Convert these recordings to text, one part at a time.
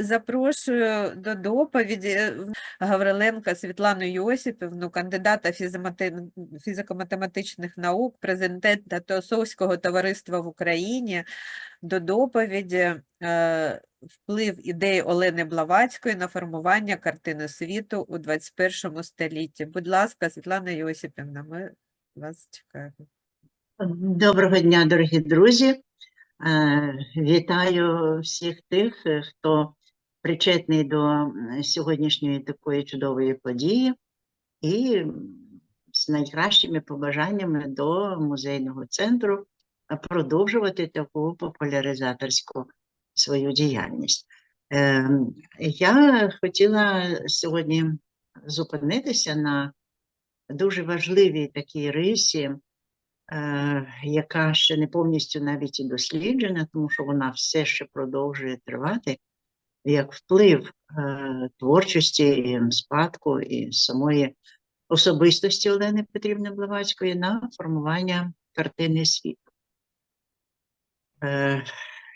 запрошую до доповіді е, Гавриленка Світлану Йосипівну, кандидата фізико-математичних наук, президента Теософського товариства в Україні, до доповіді е, вплив ідей Олени Блаватської на формування картини світу у 21 столітті. Будь ласка, Світлана Йосипівна, ми вас чекаємо. Доброго дня, дорогі друзі. Е, Вітаю всіх тих, хто причетний до сьогоднішньої такої чудової події і з найкращими побажаннями до музейного центру продовжувати таку популяризаторську свою діяльність. Е, Я хотіла сьогодні зупинитися на дуже важливій такій рисі е, яка ще не повністю навіть і досліджена, тому що вона все ще продовжує тривати, як вплив е, творчості і спадку і самої особистості Олени Петрівни Блаватської на формування картини світу. Е,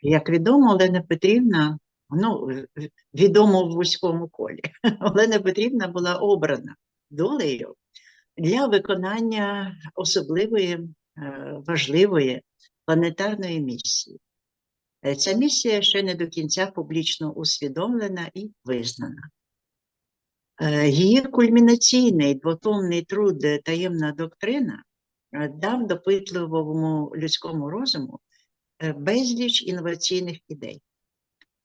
як відомо, Олена Петрівна, ну, відомо в вузькому колі, Олена Петрівна була обрана долею для виконання особливої е, важливої планетарної місії. Е, Ця місія ще не до кінця публічно усвідомлена і визнана. Е, Її кульмінаційний двотомний труд е, Таємна доктрина дав допитливому людському розуму безліч інноваційних ідей,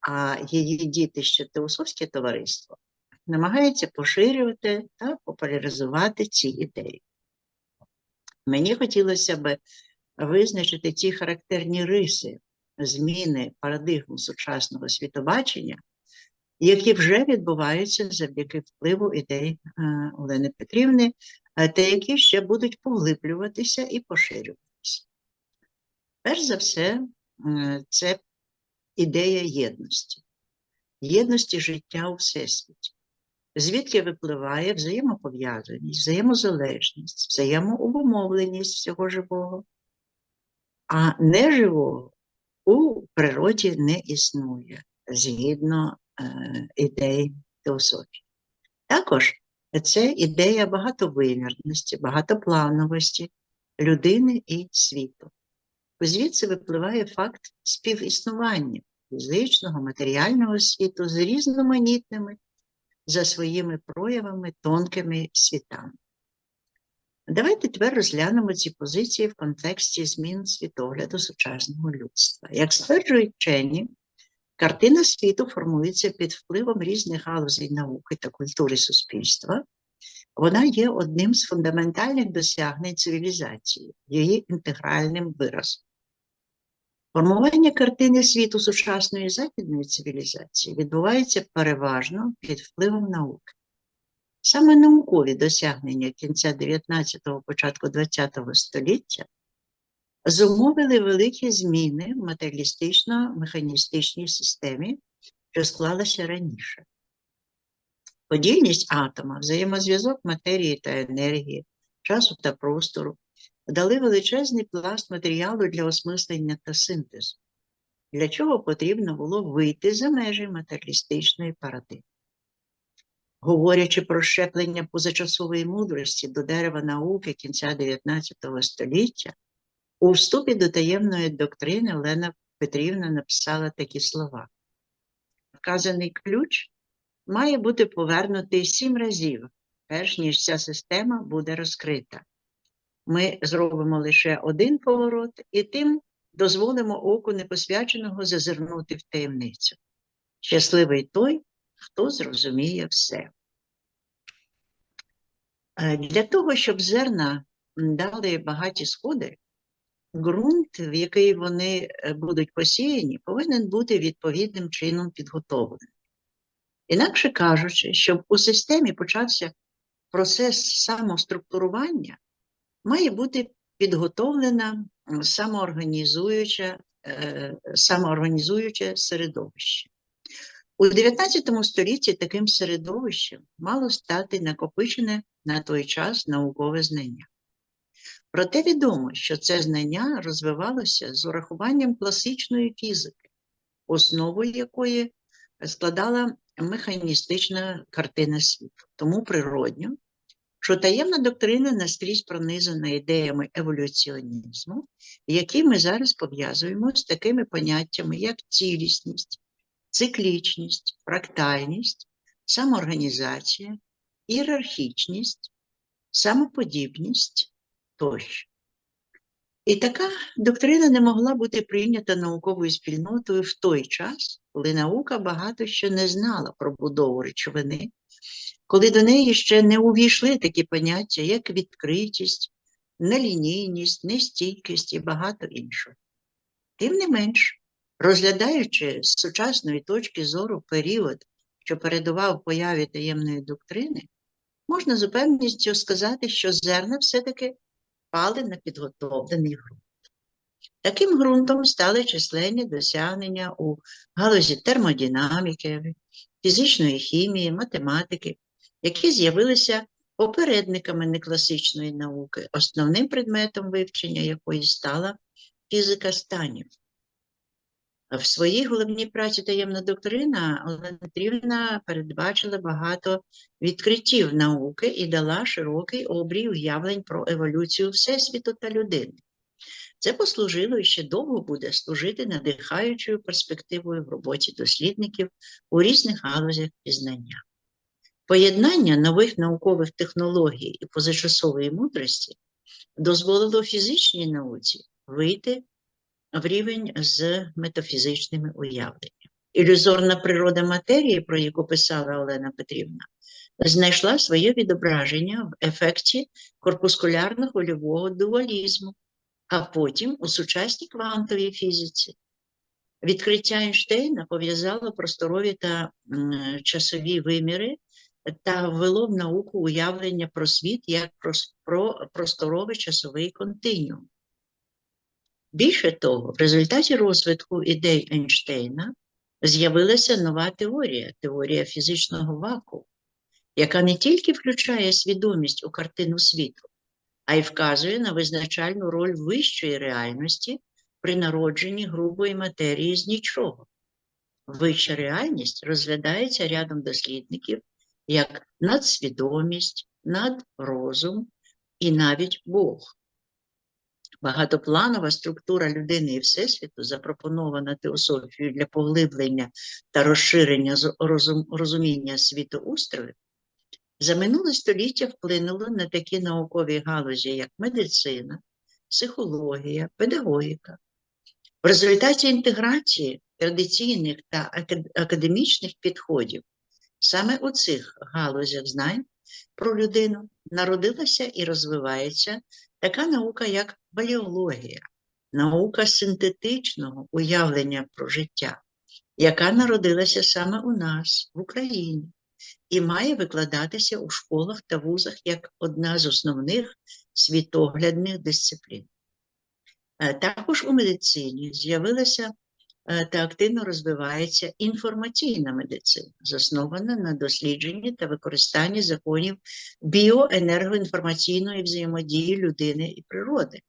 а її дітище Теософське товариство намагається поширювати та популяризувати ці ідеї. Мені хотілося б визначити ті характерні риси зміни парадигму сучасного світобачення, які вже відбуваються завдяки впливу ідей е, Олени Петрівни, е, та які ще будуть поглиблюватися і поширюватися. Перш за все, е, це ідея єдності, єдності життя у Всесвіті звідки випливає взаємопов'язаність, взаємозалежність, взаємообумовленість всього живого, а неживого у природі не існує згідно е, ідей теософії. Також це ідея багатовимірності, багатоплановості людини і світу. Звідси випливає факт співіснування фізичного, матеріального світу з різноманітними за своїми проявами тонкими світами. Давайте тепер розглянемо ці позиції в контексті змін світогляду сучасного людства. Як стверджують вчені, картина світу формується під впливом різних галузей науки та культури суспільства. Вона є одним з фундаментальних досягнень цивілізації, її інтегральним виразом. Формування картини світу сучасної західної цивілізації відбувається переважно під впливом науки. Саме наукові досягнення кінця 19-го, початку 20-го століття зумовили великі зміни в матеріалістично-механістичній системі, що склалася раніше. Подільність атома, взаємозв'язок матерії та енергії, часу та простору дали величезний пласт матеріалу для осмислення та синтезу, для чого потрібно було вийти за межі матеріалістичної парадигми. Говорячи про щеплення позачасової мудрості до дерева науки кінця 19 століття, у вступі до таємної доктрини Олена Петрівна написала такі слова: Вказаний ключ має бути повернутий сім разів, перш ніж ця система буде розкрита ми зробимо лише один поворот, і тим дозволимо оку непосвяченого зазирнути в таємницю. Щасливий той, хто зрозуміє все. Е, Для того, щоб зерна дали багаті сходи, ґрунт, в який вони е, будуть посіяні, повинен бути відповідним чином підготовлений. Інакше кажучи, щоб у системі почався процес самоструктурування, має бути підготовлена м, самоорганізуюча, е, самоорганізуюче середовище. У 19 столітті таким середовищем мало стати накопичене на той час наукове знання. Проте відомо, що це знання розвивалося з урахуванням класичної фізики, основою якої складала механістична картина світу. Тому природньо, що таємна доктрина наскрізь пронизана ідеями еволюціонізму, які ми зараз пов'язуємо з такими поняттями, як цілісність, циклічність, фрактальність, самоорганізація, ієрархічність, самоподібність тощо. І така доктрина не могла бути прийнята науковою спільнотою в той час, коли наука багато що не знала про будову речовини, коли до неї ще не увійшли такі поняття, як відкритість, нелінійність, нестійкість і багато іншого. Тим не менш, розглядаючи з сучасної точки зору період, що передував появі таємної доктрини, можна з упевненістю сказати, що зерна все-таки впали на підготовлений ґрунт. Таким ґрунтом стали численні досягнення у галузі термодинаміки, фізичної хімії, математики, які з'явилися попередниками некласичної науки, основним предметом вивчення якої стала фізика станів. В своїй головній праці таємна доктрина Олена Петрівна передбачила багато відкриттів науки і дала широкий обрій уявлень про еволюцію Всесвіту та людини. Це послужило і ще довго буде служити надихаючою перспективою в роботі дослідників у різних галузях пізнання. Поєднання нових наукових технологій і позачасової мудрості дозволило фізичній науці вийти в рівень з метафізичними уявленнями. Ілюзорна природа матерії, про яку писала Олена Петрівна, знайшла своє відображення в ефекті корпускулярно-хвильового дуалізму, а потім у сучасній квантовій фізиці. Відкриття Ейнштейна пов'язало просторові та часові виміри та ввело в науку уявлення про світ як про, про просторовий часовий континуум. Більше того, в результаті розвитку ідей Ейнштейна з'явилася нова теорія теорія фізичного вакууму, яка не тільки включає свідомість у картину світу, а й вказує на визначальну роль вищої реальності при народженні грубої матерії з нічого. Вища реальність розглядається рядом дослідників як надсвідомість, надрозум і навіть Бог. Багатопланова структура людини і Всесвіту, запропонована теософією для поглиблення та розширення розуміння світоустрою, за минуле століття вплинуло на такі наукові галузі, як медицина, психологія, педагогіка. В результаті інтеграції традиційних та академічних підходів саме у цих галузях знань про людину народилася і розвивається така наука, як баліологія, наука синтетичного уявлення про життя, яка народилася саме у нас, в Україні, і має викладатися у школах та вузах як одна з основних світоглядних дисциплін. Е, Також у медицині з'явилася е, та активно розвивається інформаційна медицина, заснована на дослідженні та використанні законів біоенергоінформаційної взаємодії людини і природи.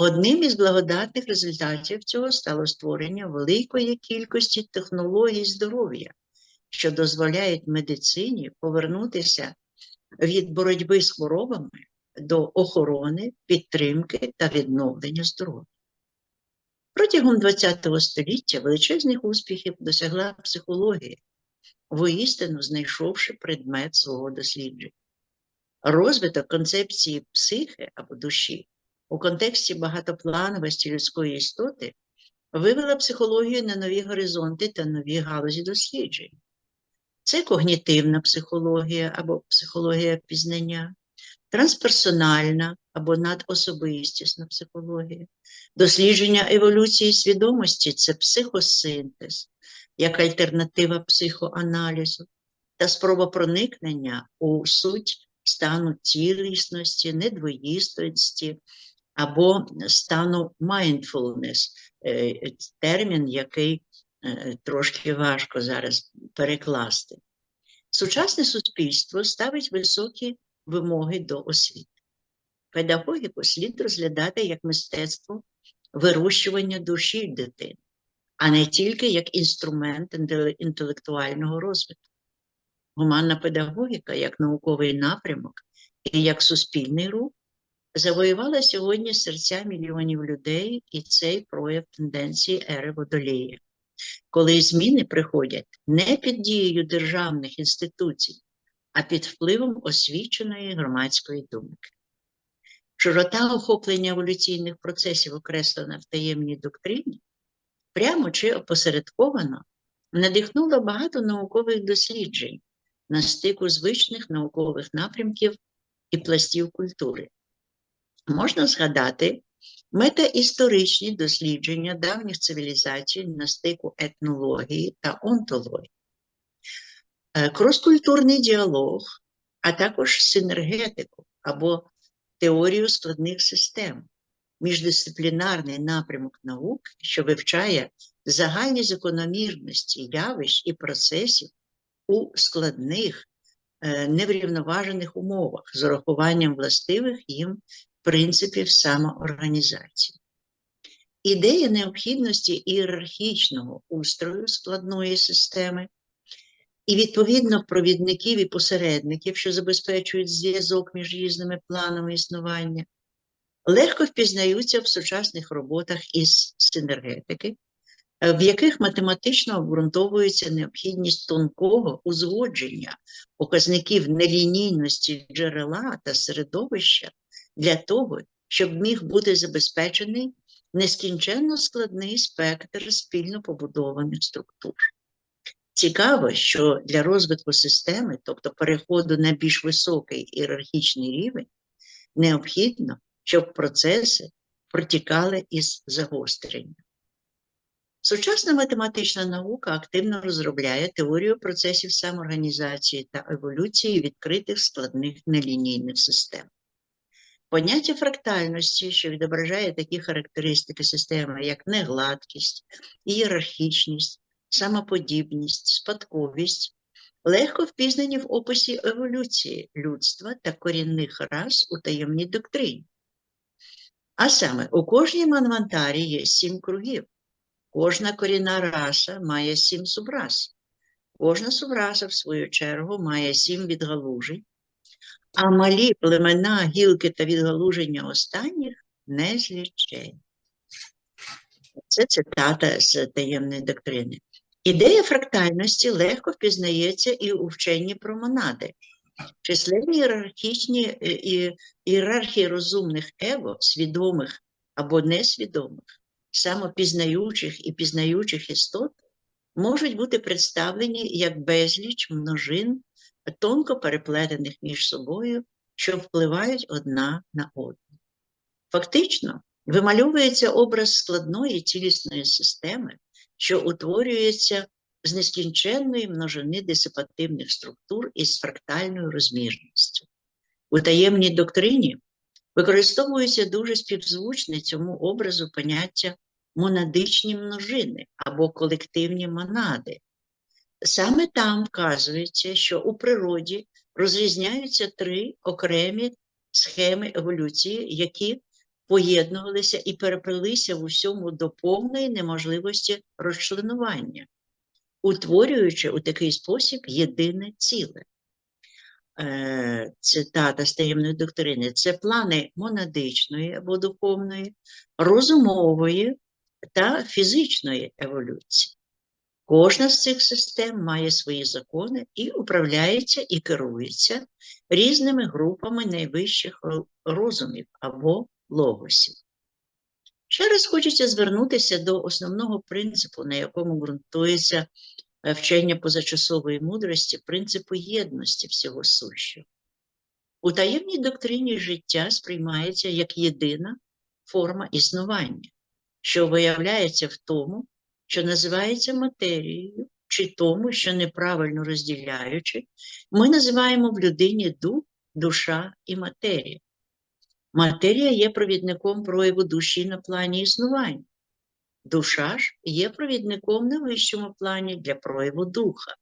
Одним із благодатних результатів цього стало створення великої кількості технологій здоров'я, що дозволяють медицині повернутися від боротьби з хворобами до охорони, підтримки та відновлення здоров'я. Протягом ХХ століття величезних успіхів досягла психологія, воістину знайшовши предмет свого дослідження. Розвиток концепції психи або душі у контексті багатоплановості людської істоти вивела психологію на нові горизонти та нові галузі досліджень. Це когнітивна психологія або психологія пізнання, трансперсональна або надособистісна психологія, дослідження еволюції свідомості це психосинтез, як альтернатива психоаналізу, та спроба проникнення у суть стану цілісності, недвоїстості або стану mindfulness, е, термін, який е, трошки важко зараз перекласти. Сучасне суспільство ставить високі вимоги до освіти. Педагогіку слід розглядати як мистецтво вирощування душі дитини. а не тільки як інструмент інтелектуального розвитку. Гуманна педагогіка як науковий напрямок і як суспільний рух завоювала сьогодні серця мільйонів людей, і цей прояв тенденції ери водолія, коли зміни приходять не під дією державних інституцій, а під впливом освіченої громадської думки. Широта охоплення еволюційних процесів, окреслена в таємній доктрині, прямо чи опосередковано надихнула багато наукових досліджень на стику звичних наукових напрямків і пластів культури. Можна згадати метаісторичні дослідження давніх цивілізацій на стику етнології та онтології, е, кроскультурний діалог, а також синергетику або теорію складних систем, міждисциплінарний напрямок наук, що вивчає загальні закономірності явищ і процесів у складних, е, неврівноважених умовах з урахуванням властивих їм принципів самоорганізації. Ідея необхідності ієрархічного устрою складної системи і, відповідно, провідників і посередників, що забезпечують зв'язок між різними планами існування, легко впізнаються в сучасних роботах із синергетики, в яких математично обґрунтовується необхідність тонкого узгодження показників нелінійності джерела та середовища для того, щоб міг бути забезпечений нескінченно складний спектр спільно побудованих структур. Цікаво, що для розвитку системи, тобто переходу на більш високий ієрархічний рівень, необхідно, щоб процеси протікали із загостренням. Сучасна математична наука активно розробляє теорію процесів самоорганізації та еволюції відкритих складних нелінійних систем. Поняття фрактальності, що відображає такі характеристики системи, як негладкість, ієрархічність, самоподібність, спадковість, легко впізнані в описі еволюції людства та корінних рас у таємній доктрині. А саме, у кожній манвантарі є сім кругів, кожна корінна раса має сім субрас, кожна субраса, в свою чергу, має сім відгалужень, а малі племена, гілки та відгалуження останніх незлічені. Це цитата з таємної доктрини. Ідея фрактальності легко впізнається і у вченні про монади. Численні ієрархічні е, ієрархії розумних его, свідомих або несвідомих, самопізнаючих і пізнаючих істот можуть бути представлені як безліч множин, тонко переплетених між собою, що впливають одна на одну. Фактично, вимальовується образ складної цілісної системи, що утворюється з нескінченної множини дисипативних структур із фрактальною розмірністю. У таємній доктрині використовується дуже співзвучне цьому образу поняття монадичні множини або колективні монади. Саме там вказується, що у природі розрізняються три окремі схеми еволюції, які поєднувалися і переплилися в усьому до повної неможливості розчленування, утворюючи у такий спосіб єдине ціле. Е, Цитата з таємної доктрини це плани монадичної або духовної, розумової та фізичної еволюції. Кожна з цих систем має свої закони і управляється і керується різними групами найвищих розумів або логосів. Ще раз хочеться звернутися до основного принципу, на якому ґрунтується е, вчення позачасової мудрості, принципу єдності всього сущого. У таємній доктрині життя сприймається як єдина форма існування, що виявляється в тому, що називається матерією, чи тому, що неправильно розділяючи, ми називаємо в людині дух, душа і матерія. Матерія є провідником прояву душі на плані існування. Душа ж є провідником на вищому плані для прояву духа.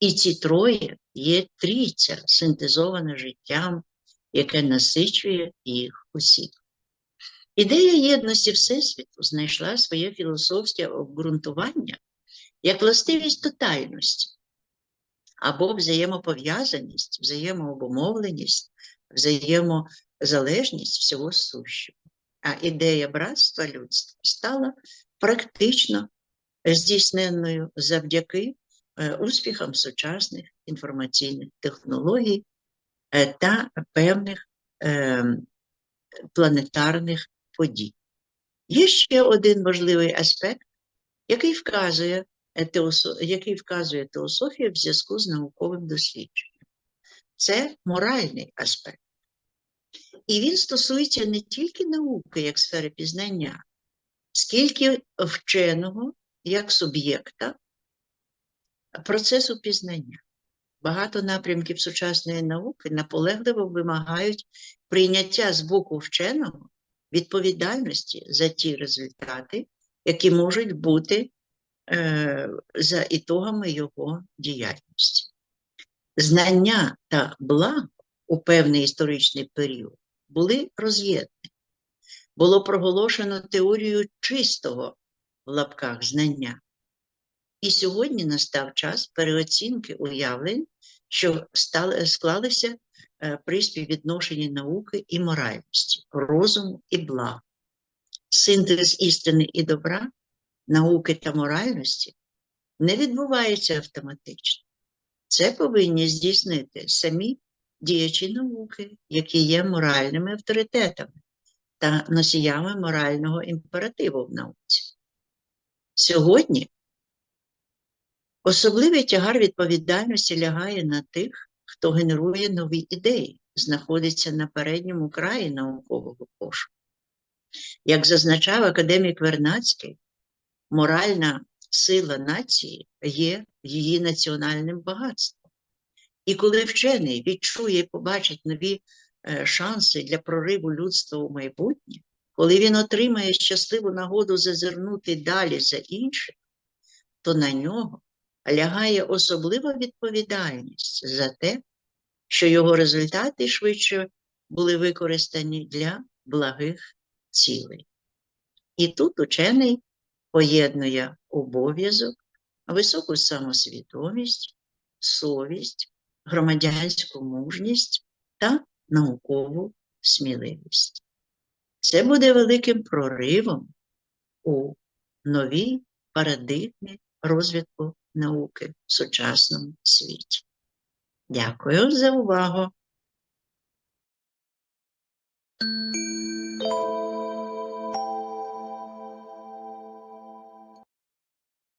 І ці троє є трійця, синтезована життям, яке насичує їх усіх. Ідея єдності Всесвіту знайшла своє філософське обґрунтування як властивість тотальності або взаємопов'язаність, взаємообумовленість, взаємозалежність всього сущого. А ідея братства людства стала практично здійсненною завдяки е, успіхам сучасних інформаційних технологій е, та певних е, планетарних подій. Є ще один важливий аспект, який вказує, який вказує теософія в зв'язку з науковим дослідженням. Це моральний аспект. І він стосується не тільки науки як сфери пізнання, скільки вченого як суб'єкта процесу пізнання. Багато напрямків сучасної науки наполегливо вимагають прийняття з боку вченого відповідальності за ті результати, які можуть бути е, за ітогами його діяльності. Знання та благо у певний історичний період були роз'єднані. Було проголошено теорію чистого в лапках знання. І сьогодні настав час переоцінки уявлень, що стали, склалися при співвідношенні науки і моральності, розуму і блага. Синтез істини і добра, науки та моральності не відбувається автоматично. Це повинні здійснити самі діячі науки, які є моральними авторитетами та носіями морального імперативу в науці. Сьогодні особливий тягар відповідальності лягає на тих, хто генерує нові ідеї, знаходиться на передньому краї наукового пошуку. Як зазначав академік Вернацький, моральна сила нації є її національним багатством. І коли вчений відчує і побачить нові е, шанси для прориву людства у майбутнє, коли він отримає щасливу нагоду зазирнути далі за інших, то на нього лягає особлива відповідальність за те, що його результати швидше були використані для благих цілей. І тут учений поєднує обов'язок, високу самосвідомість, совість, громадянську мужність та наукову сміливість. Це буде великим проривом у новій парадигмі розвитку науки в сучасному світі. Дякую за увагу!